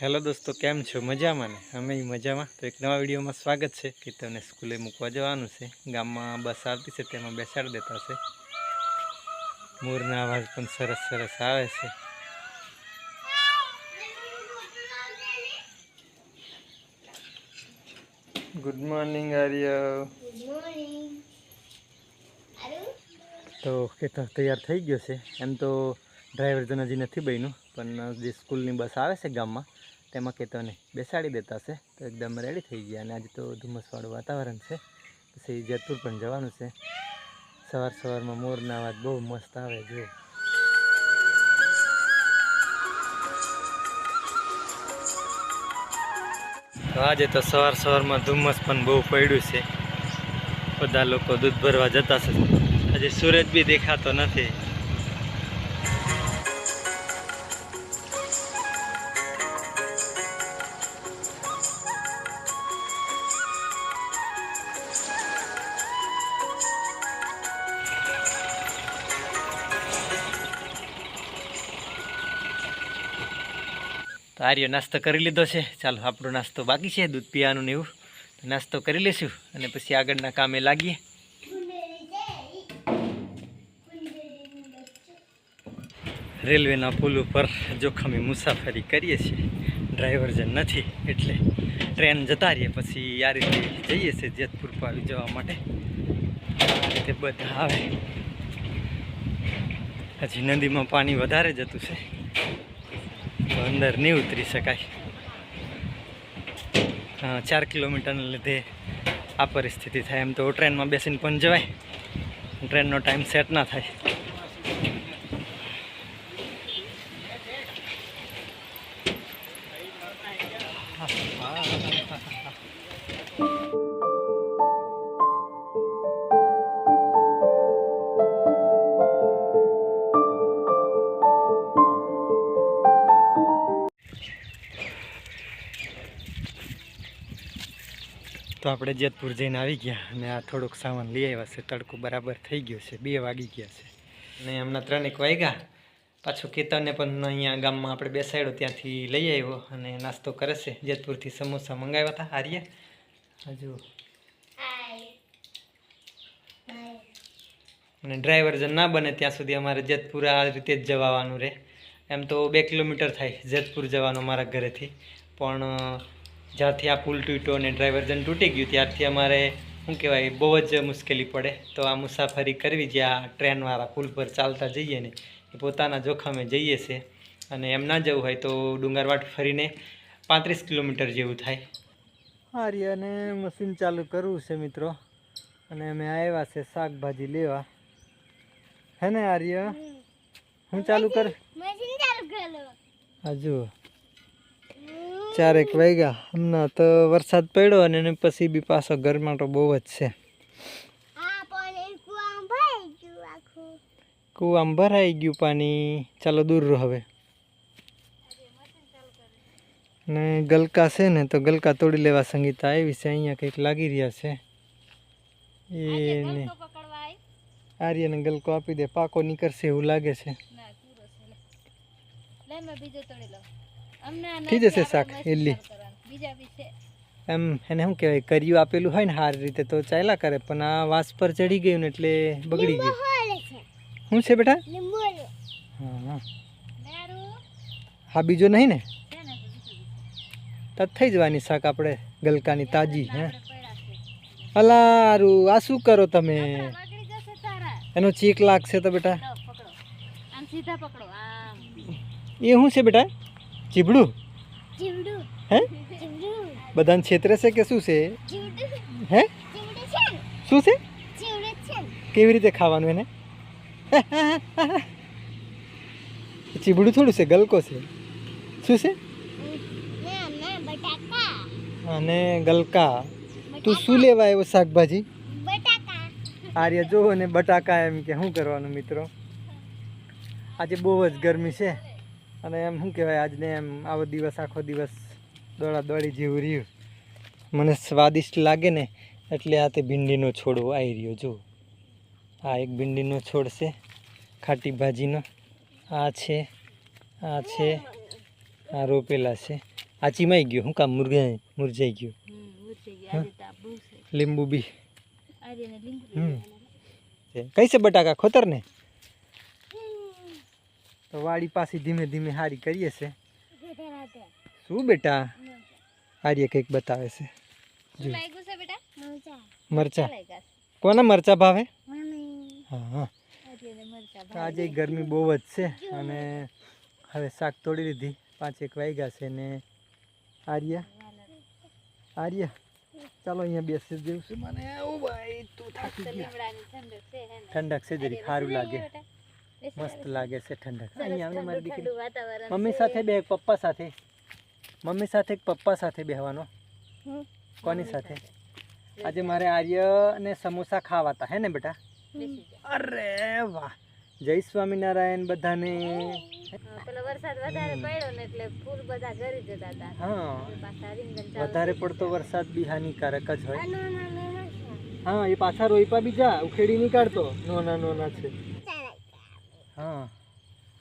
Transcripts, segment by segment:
Hello દોસ્તો કેમ છો? મજામાં ને? અમે મજામાં. તો એક નવા વિડીયોમાં સ્વાગત છે કે તમને સ્કૂલે મૂકવા જવાનું છે. ગામમાં બસ આવતી છે તેમાં બેસાડી દેતા છે. મોરના અવાજ પણ સરસ સરસ આવે છે. ગુડ મોર્નિંગ આર્ય તો કે તૈયાર થઈ ગયો છે. એમ તો ડ્રાઈવર જનાજી નથી બન્યું. પણ જે સ્કૂલની બસ આવે છે ગામમાં, તેમાં કેતોને બેસાડી દેતા છે તો એકદમ રેડી થઈ ગયા અને આજે તો ધુમ્મસવાળું વાતાવરણ છે. પછી જેતપુર પણ જવાનું છે. સવાર સવારમાં મોરના અવાજ બહુ મસ્ત આવે જો આજે તો સવાર સવારમાં ધુમ્મસ પણ બહુ પડ્યું છે. બધા લોકો દૂધ ભરવા જતા છે આજે સૂરજ બી દેખાતો નથી. તો આર્યો નાસ્તો કરી લીધો છે. ચાલો, આપણો નાસ્તો બાકી છે, દૂધ પીવાનું ને એવું. નાસ્તો કરી લઈશું અને પછી આગળના કામે લાગીએ. રેલવેના પુલ ઉપર જોખમી મુસાફરી કરીએ છીએ. ડ્રાઈવર જ નથી, એટલે ટ્રેન જતા રહીએ. પછી આ રીતે જઈએ છીએ જેતપુર પાવી જવા માટે. આ રીતે બધા આવે. હજી નદીમાં પાણી વધારે જતું છે. અંદર નહીં ઉતરી શકાય. ચાર કિલોમીટરને લીધે આ પરિસ્થિતિ થાય. એમ તો ટ્રેનમાં બેસીને પણ જવાય. ટ્રેનનો ટાઈમ સેટ ના થાય. તો આપણે જેતપુર જઈને આવી ગયા અને આ થોડોક સામાન લઈ આવ્યા છે. તડકો બરાબર થઈ ગયો છે. બે વાગી ગયા છે. અને હમણાં ત્રણેક વાગ્યા. પાછું કેતનને પણ અહીંયા ગામમાં આપણે બેસાડ્યો, ત્યાંથી લઈ આવ્યો અને નાસ્તો કરે છે. જેતપુરથી સમોસા મંગાવ્યા હતા, આર્ય. હજુ. અને ડ્રાઈવર જો ના બને ત્યાં સુધી અમારે જેતપુર આ રીતે જ જવાનું રહે. એમ તો બે કિલોમીટર થાય જેતપુર જવાનું મારા ઘરેથી. પણ જ્યારથી આ પુલ તૂટ્યો અને ડ્રાઈવર જન તૂટી ગયું ત્યારથી અમારે શું કહેવાય બહુ જ મુશ્કેલી પડે. તો આ મુસાફરી કરવી જે આ ટ્રેનવાળા પુલ પર ચાલતા જઈએ ને એ પોતાના જોખમે જઈએ છે. અને એમ ના જવું હોય તો ડુંગરવાટ ફરીને પાંત્રીસ કિલોમીટર જેવું થાય. આર્યને મશીન ચાલુ કરવું છે મિત્રો. અને અમે આવ્યા છે શાકભાજી લેવા. હે ને આર્ય? હું ચાલુ કર? મશીન હા જુઓ. ચારેક વાગ્યા હમણાં તો વરસાદ પડ્યો અને એને પછી બી પાછો ગરમા તો બહુ જ છે કુવામ ભરાઈ ગયું પાણી ચાલો દૂર રહો હવે ને ગલકા છે ને તો ગલકા તોડી લેવા સંગીતા આવી છે અહીંયા કંઈક લાગી રહ્યા છે એને આર્યને ગલકો આપી દે પાકો નીકળશે એવું લાગે છે બીજો થઈ જશે શાક, એલી. એમ એને શું કહેવાય કર્યું આપેલું હોય ને સારી રીતે તો ચાલ્યા કરે પણ આ વાસ પર ચડી ગયું ને એટલે બગડી ગયું. શું છે. બેટા? હા. હા બીજો નહીં ને? તો થઈ જવાની શાક આપણે ગલકાની તાજી હે? અલારું આ શું કરો તમે? એનો ચીક લાગશે તો બેટા. એ શું છે બેટા? ચીબડું હે? જીવડું. બધાને છેતરે છે કે શું છે? હે? છે. શું છે? કેવી રીતે ખાવાનું એને? ચીબડું થોડું છે ગલકો છે. શું છે? ના ના અને ગલકા. તું શું લેવા આવ્યો શાકભાજી? આર્ય જો અને બટાકા એમ કે શું કરવાનું મિત્રો? આજે બહુ જ ગરમી છે. અને એમ શું કહેવાય આજને એમ આવો દિવસ આખો દિવસ દોડા દોડી જેવું રહ્યું. મને સ્વાદિષ્ટ લાગે ને એટલે આ તે ભીંડીનો છોડવો આવી રહ્યો જો આ એક ભીંડીનો છોડ છે ખાટી ભાજીનો. આ છે આ છે આ રોપેલા છે. આ ચીમાઈ ગયો શું કામ મુરઘાઈ મુરઝાઈ ગયો. લીંબુ બી. કઈ છે બટાકા? ખોતર ને? તો વાડી પાછી ધીમે ધીમે હારી કરીએ છે. શું બેટા? હારીએ કંઈક બતાવે છે. મરચા. કોના મરચા ભાવે? હા હા. આજે ગરમી બહુ જ છે અને હવે શાક તોડી લીધી. પાંચ એક વાગ્યા છે ને આર્યા. આર્યા ચાલો અહીંયા બેસી જ જેવું છે મને ઓ ભાઈ તું થાકી ગયો લીમડાની ઠંડક છે જરી સારું લાગે. મસ્ત લાગે છે ઠંડક. અહીંયા આવે મારી દીકરી મમ્મી સાથે બે પપ્પા સાથે. મમ્મી સાથે એક પપ્પા સાથે બેહવાનો. કોની સાથે? આજે મારે આર્ય અને સમોસા ખાવા હતા હે ને બેટા? અરે વાહ. જય સ્વામિનારાયણ બધાને. હા, વધારે પડ્યો ને એટલે ફૂલ બધા ઘરી જતા હતા. હા. એટલે પાછા રીંગણ ચાલુ વધારે પડતો વરસાદ બી હાનિકારક જ હોય. હા એ પાછા રોઈપા બીજા ઉખેડી નીકાળતો નોના નોના છે. હા.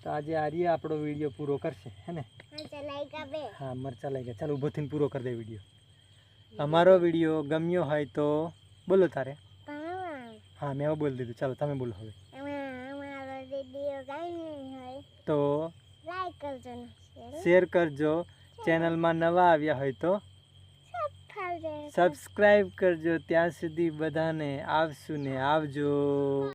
તો આજે આર્ય આપણો વીડિયો પૂરો કરશે હે ને? હા મરચા લઈ ગયા. ચાલો ઊભો થઈને પૂરો કરી દે વીડિયો. અમારો વીડિયો ગમ્યો હોય તો બોલો તારે. હા. મેં હવે બોલી દીધું. ચાલો તમે બોલો હવે. તો શેર. કરજો. ચેનલમાં નવા આવ્યા હોય તો સબસ્ક્રાઈબ કરજો. ત્યાં સુધી બધાને આવશું ને આવજો.